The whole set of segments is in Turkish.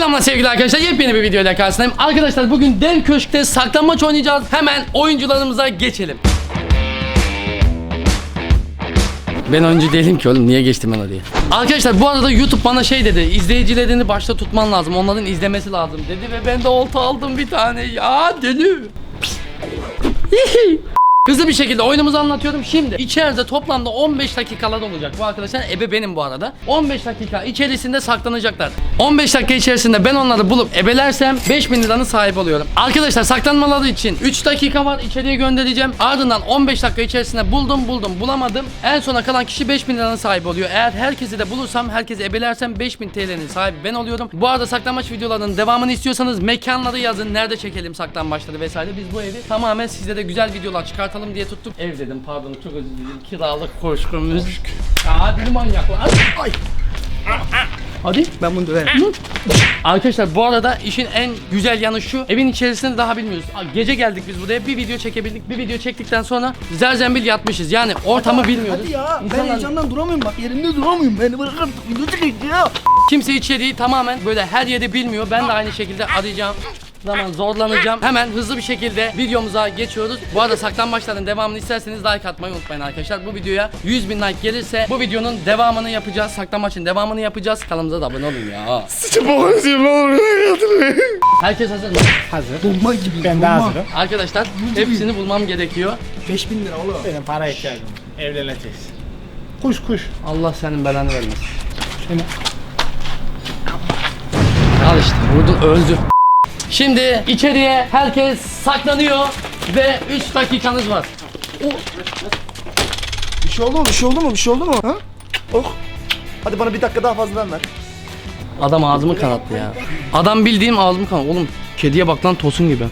Selamlar sevgili arkadaşlar. Yepyeni bir videoyla karşınızdayım. Arkadaşlar bugün dev köşkte saklanmaç oynayacağız. Hemen oyuncularımıza geçelim. Ben oyuncu değilim ki oğlum niye geçtim ben oraya? Arkadaşlar bu arada YouTube bana şey dedi izleyicilerini başta tutman lazım onların izlemesi lazım dedi ve ben de olta aldım bir tane ya deli. Hızlı bir şekilde oyunumuzu anlatıyorum. Şimdi içeride toplamda 15 dakikalar olacak. Bu arkadaşlar ebe benim bu arada. 15 dakika içerisinde saklanacaklar. 15 dakika içerisinde ben onları bulup ebelersem 5000 liranın sahibi oluyorum. Arkadaşlar saklanmaları için 3 dakika var içeriye göndereceğim. Ardından 15 dakika içerisinde buldum buldum bulamadım. En sona kalan kişi 5000 liranın sahibi oluyor. Eğer herkesi de bulursam herkesi ebelersem 5000 TL'nin sahibi ben oluyorum. Bu arada saklanmaç videolarının devamını istiyorsanız mekanları yazın. Nerede çekelim saklanmaçları vesaire. Biz bu evi tamamen size de güzel videolar çıkartalım diye tuttuk. Ev dedim pardon çok özür dilerim. Kiralık koşkumuz. Ya deli manyaklar. Ay. Hadi ben bunu döverim. Arkadaşlar bu arada işin en güzel yanı şu. Evin içerisinde daha bilmiyoruz. Aa, Gece geldik biz buraya bir video çekebildik. Bir video çektikten sonra zerzembil yatmışız. Yani ortamı bilmiyoruz. Hadi ya ben İnsanlar- heyecandan duramıyorum bak yerimde duramıyorum beni bırak artık video çekeyim ya. Kimse içeriği tamamen böyle her yeri bilmiyor. Ben de aynı şekilde arayacağım zaman zorlanacağım. Hemen hızlı bir şekilde videomuza geçiyoruz. Bu arada saklanmaçların devamını isterseniz like atmayı unutmayın arkadaşlar. Bu videoya 100 bin like gelirse bu videonun devamını yapacağız. Saklanmaçın devamını yapacağız. Kanalımıza da abone olun ya. Sıçı boğazım olur Herkes hazır mı? Hazır. Bomba gibi. Ben de hazırım. Arkadaşlar hepsini bulmam gerekiyor. 5000 lira oğlum. Benim para ihtiyacım var. Evleneceğiz. Kuş kuş. Allah senin belanı vermesin. Şöyle. Al işte vurdu öldü. Şimdi içeriye herkes saklanıyor ve 3 dakikanız var. Bir şey oldu mu bir şey oldu mu bir şey oldu mu? Ha? Oh. Hadi bana bir dakika daha fazladan ver. Adam ağzımı kanattı ya. Adam bildiğim ağzımı kanattı. Oğlum kediye bak lan tosun gibi.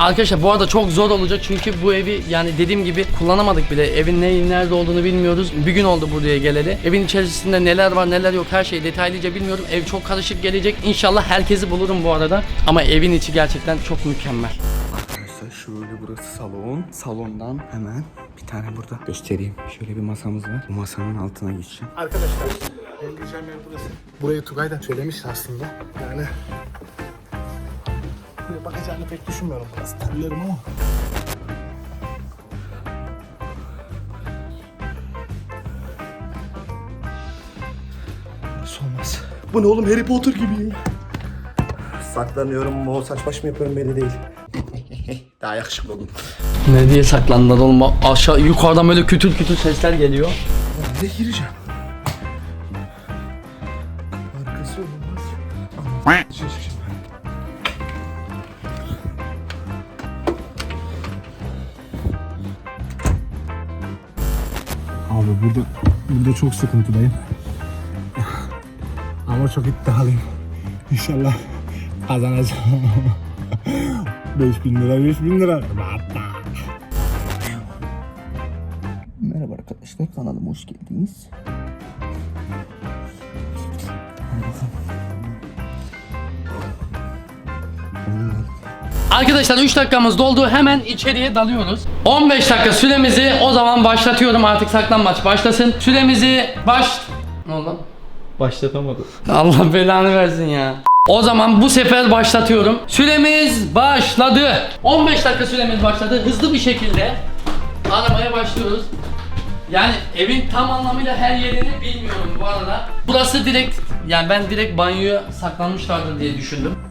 Arkadaşlar bu arada çok zor olacak çünkü bu evi yani dediğim gibi kullanamadık bile. Evin ne, nerede olduğunu bilmiyoruz. Bir gün oldu buraya geleli. Evin içerisinde neler var neler yok her şeyi detaylıca bilmiyorum. Ev çok karışık gelecek. İnşallah herkesi bulurum bu arada. Ama evin içi gerçekten çok mükemmel. Arkadaşlar şöyle burası salon. Salondan hemen bir tane burada göstereyim. Şöyle bir masamız var. Bu masanın altına geçeceğim. Arkadaşlar. Benim diyeceğim yer burası. Burayı Tugay da söylemiş aslında. Yani buraya bakacağını pek düşünmüyorum. Biraz terlerim ama. Nasıl olmaz? Bu ne oğlum Harry Potter gibiyim. Saklanıyorum mu saç baş mı yapıyorum belli değil. daha yakışıklı oldum. Ne diye saklandılar oğlum? Aşağı yukarıdan böyle kütür kütür sesler geliyor. Nereye gireceğim? Burada, burada çok sıkıntıdayım. Ama çok iddialıyım. İnşallah kazanacağım. 5000 lira 5000 lira. Merhaba arkadaşlar kanalıma hoş geldiniz. Arkadaşlar 3 dakikamız doldu. Hemen içeriye dalıyoruz. 15 dakika süremizi o zaman başlatıyorum artık saklanmaç başlasın. Süremizi baş... Ne oldu? Başlatamadım. Allah belanı versin ya. O zaman bu sefer başlatıyorum. Süremiz başladı. 15 dakika süremiz başladı. Hızlı bir şekilde aramaya başlıyoruz. Yani evin tam anlamıyla her yerini bilmiyorum bu arada. Burası direkt yani ben direkt banyoya saklanmışlardır diye düşündüm.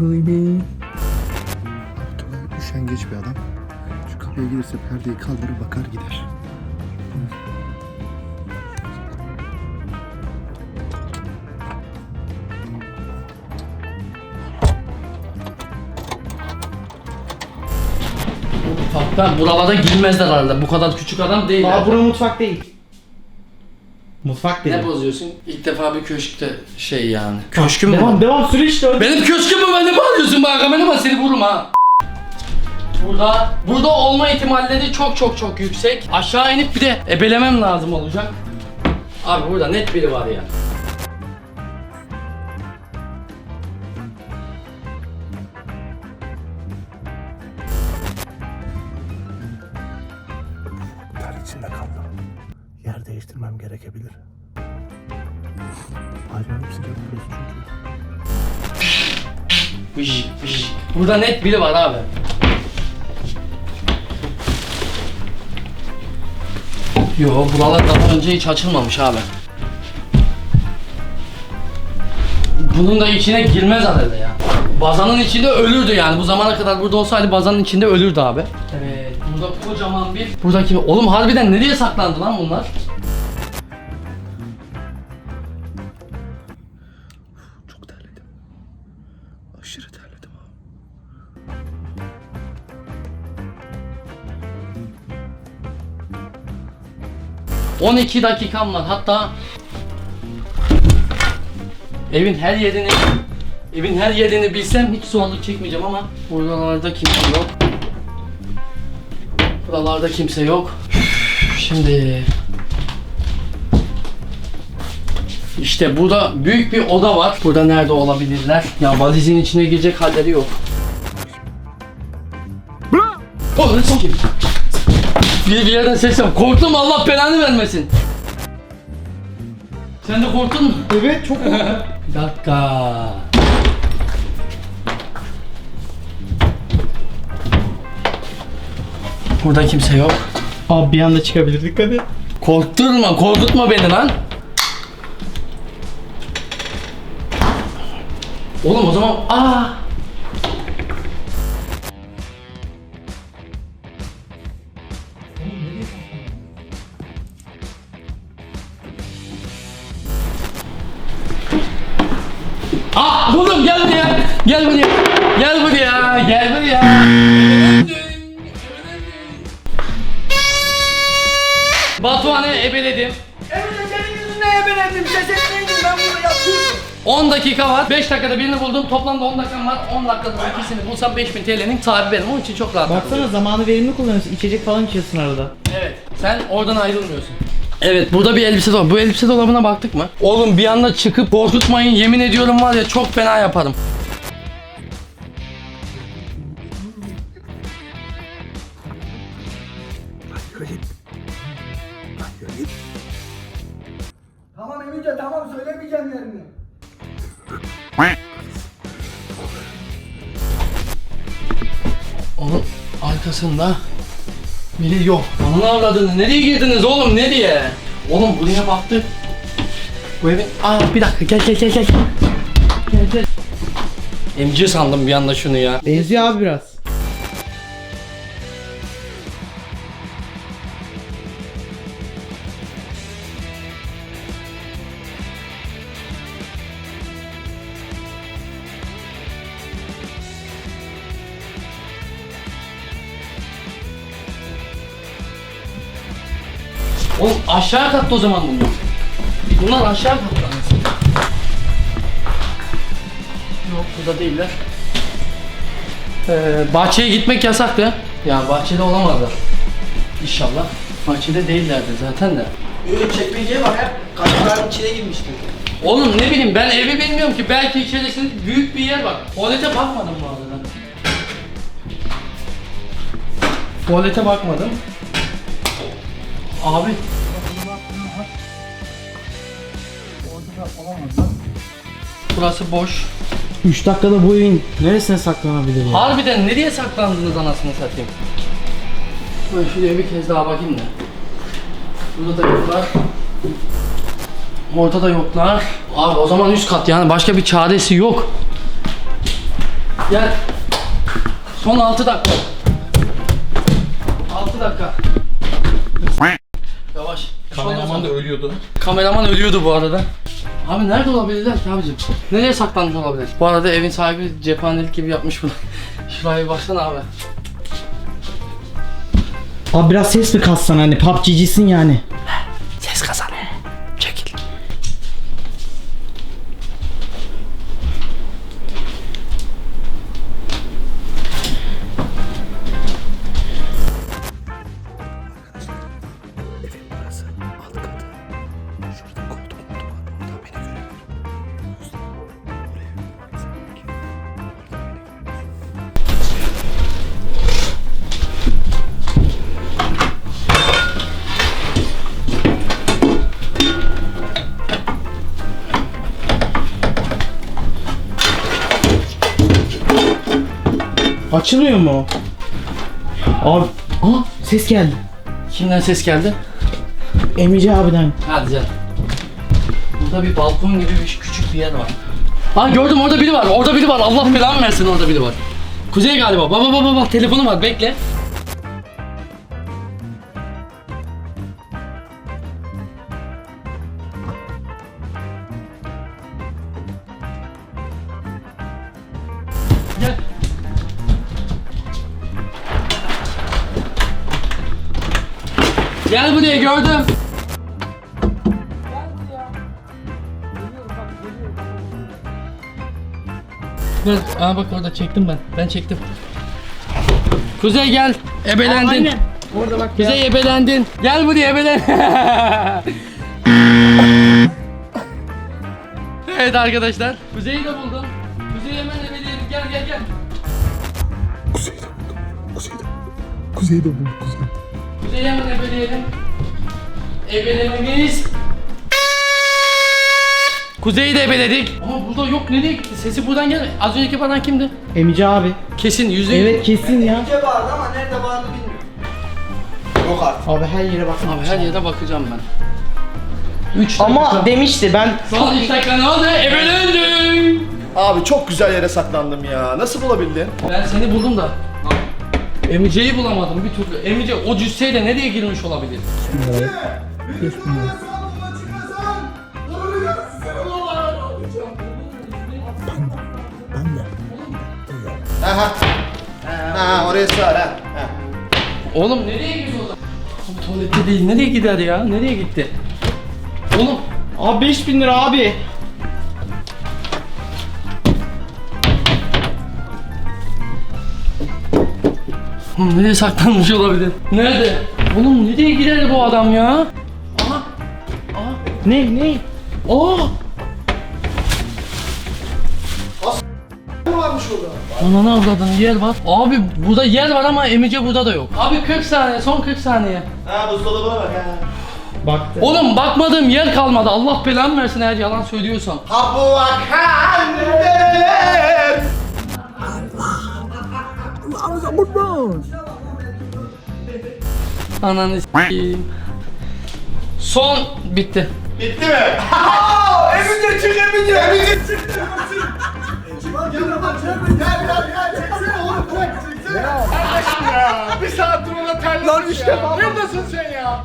Böyle. Üşengeç bir adam. Şu kapıya gelirse perdeyi kaldırır bakar gider. Mutfakta buralara girmezler herhalde. Bu kadar küçük adam değil. Aa bura mutfak değil. Mutfak değil. Ne bozuyorsun? İlk defa bir köşkte şey yani. Köşküm mü? Devam devam sür işte. Benim köşküm mü? Ben ne bağırıyorsun bana? Kamerama seni vururum ha. Burada, burada olma ihtimalleri çok çok çok yüksek. Aşağı inip bir de ebelemem lazım olacak. Abi burada net biri var ya. Ter içinde kaldım. Yer değiştirmem gerekebilir. Acayip sıcak burası çünkü. Fış, fış. Burada net biri var abi. Yo buralar daha önce hiç açılmamış abi. Bunun da içine girmez herhalde ya. Bazanın içinde ölürdü yani. Bu zamana kadar burada olsaydı bazanın içinde ölürdü abi. Evet. Burada kocaman bir... Buradaki... Oğlum harbiden nereye saklandı lan bunlar? Çok terledim. Aşırı terledim abi. 12 dakikam var hatta evin her yerini evin her yerini bilsem hiç zorluk çekmeyeceğim ama buralarda kimse yok. Buralarda kimse yok. Şimdi işte burada büyük bir oda var. Burada nerede olabilirler? Ya valizin içine girecek halleri yok. Oğlum ne kim? Bir, bir yerden ses yap. Korktum Allah belanı vermesin. Sen de korktun mu? Evet çok Bir dakika. Burada kimse yok. Abi bir anda çıkabilir dikkat et. Korkturma, korkutma beni lan. Oğlum o zaman aa. Aa buldum gel buraya. Gel buraya. Gel buraya. Gel buraya. Ebeledim. Senin yüzünden ebelendim. Ses etmeydin ben burada yatıyorum. 10 dakika var. 5 dakikada birini buldum. Toplamda 10 dakikam var. 10 dakikada ikisini bulsam 5000 TL'nin sahibi benim. Onun için çok rahat. Baksana zamanı verimli kullanıyorsun. İçecek falan içiyorsun arada. Evet. Sen oradan ayrılmıyorsun. Evet burada bir elbise dolabı. Bu elbise dolabına baktık mı? Oğlum bir anda çıkıp korkutmayın yemin ediyorum var ya çok fena yaparım. Onun arkasında biri yok. Onun avladığını nereye girdiniz oğlum nereye? Oğlum buraya baktık. Bu evin... Aa bir dakika gel gel gel gel. Gel gel. Emci sandım bir anda şunu ya. Benziyor abi biraz. Oğlum aşağı katta o zaman bunlar. Bunlar aşağı anasını. Yok burada değiller. Ee, bahçeye gitmek yasaktı. Ya bahçede olamazlar. İnşallah. Bahçede değillerdi zaten de. Öyle çekmeceye bak hep kaşıkların içine girmiştir. Oğlum ne bileyim ben evi bilmiyorum ki belki içerisinde büyük bir yer var. Tuvalete bakmadım bu arada. Tuvalete bakmadım. Abi. Burası boş. 3 dakikada bu evin neresine saklanabilir ya? Harbiden nereye saklandınız anasını satayım? Ben şuraya bir kez daha bakayım da. Burada da yoklar. Orada da yoklar. Abi o zaman üst kat yani başka bir çaresi yok. Gel. Son 6 dakika. Ölüyordu. Kameraman ölüyordu bu arada. Abi nerede olabilirler ki abicim? Nereye saklanmış olabilir? Bu arada evin sahibi cephanelik gibi yapmış bunu. Şuraya bir baksana abi. Abi biraz ses mi kassan hani PUBG'cisin yani. Açılıyor mu? Abi, aa ses geldi. Kimden ses geldi? Emici abiden. Hadi canım. Burada bir balkon gibi bir küçük bir yer var. Ha gördüm orada biri var. Orada biri var. Allah belanı versin orada biri var. Kuzey galiba. Baba baba baba telefonu var. Bekle. Gel buraya gördüm. Gel. Aa bak orada çektim ben. Ben çektim. Kuzey gel. Ebelendin. Aynen. Orada bak ya. Kuzey ebelendin. Gel buraya ebelen. evet arkadaşlar. Kuzey'i de buldum. Kuzey'i hemen ebeleyelim. Gel gel gel. Kuzeyde buldum. Kuzeyde buldum. Kuzeyde buldum. Kuzeyde. Kuzey'i hemen ebeleyelim. Ebelememiz. Kuzey'i de ebeledik. Ama burada yok nereye gitti? Sesi buradan gel. Az önceki bana kimdi? Emici abi. Kesin yüzde yüz. Evet kesin ya. vardı ama nerede vardı bilmiyorum. Yok artık. Abi her yere bak. Abi her yere bakacağım ben. 3 Ama demişti ben Son 3 dakika ne oldu? Ebelendim. Abi çok güzel yere saklandım ya. Nasıl bulabildin? Ben seni buldum da. Emice'yi bulamadım bir türlü. Emice o cüsseyle nereye girmiş olabilir? Aha. Ha oraya sığar ha. Oğlum nereye gidiyor o zaman? Abi tuvalette değil. Nereye gider ya? Nereye gitti? Oğlum Abi 5000 lira abi. Oğlum nereye saklanmış olabilir? Nerede? Oğlum nereye gider bu adam ya? Aha. Aha. Ne ne? Aa. Ne varmış orada? Ananı avradın yer var. Abi burada yer var ama Emice burada da yok. Abi 40 saniye son 40 saniye. Ha buzdolabına bak ha. Baktı. Oğlum bakmadığım yer kalmadı. Allah belamı versin eğer yalan söylüyorsam. Ha bu neler? Ananı s**eyim. Son bitti. Bitti mi? Emice çık Emice. Emice çık. Gel gel gel çeksene oğlum bırak çeksene. ya. Bir saattir ona terledik Lan ya. defa Neredesin sen ya?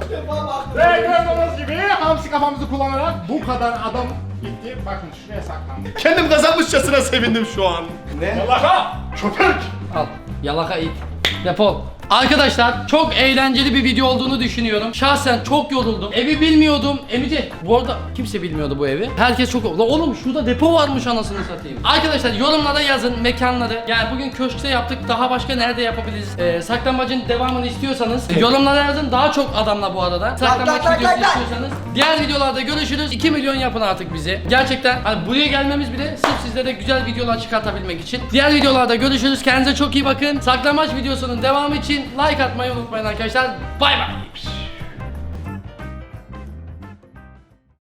Ve gördüğünüz gibi hamsi kafamızı kullanarak bu kadar adam gitti. Bakın şuraya saklandı. Kendim kazanmışçasına sevindim şu an. Ne? Yalaka! Köpek! Al. Yalaka it. Defol. Arkadaşlar çok eğlenceli bir video olduğunu düşünüyorum. Şahsen çok yoruldum. Evi bilmiyordum. Emice bu arada kimse bilmiyordu bu evi. Herkes çok Lan oğlum şurada depo varmış anasını satayım. Arkadaşlar yorumlara yazın mekanları. Yani bugün köşkte yaptık. Daha başka nerede yapabiliriz? Ee, saklamacın devamını istiyorsanız yorumlara yazın. Daha çok adamla bu arada. Saklambaç videosu istiyorsanız. Diğer videolarda görüşürüz. 2 milyon yapın artık bizi. Gerçekten hani buraya gelmemiz bile sırf sizlere güzel videolar çıkartabilmek için. Diğer videolarda görüşürüz. Kendinize çok iyi bakın. Saklambaç videosunun devamı için like atmayı unutmayın arkadaşlar. Bay bay.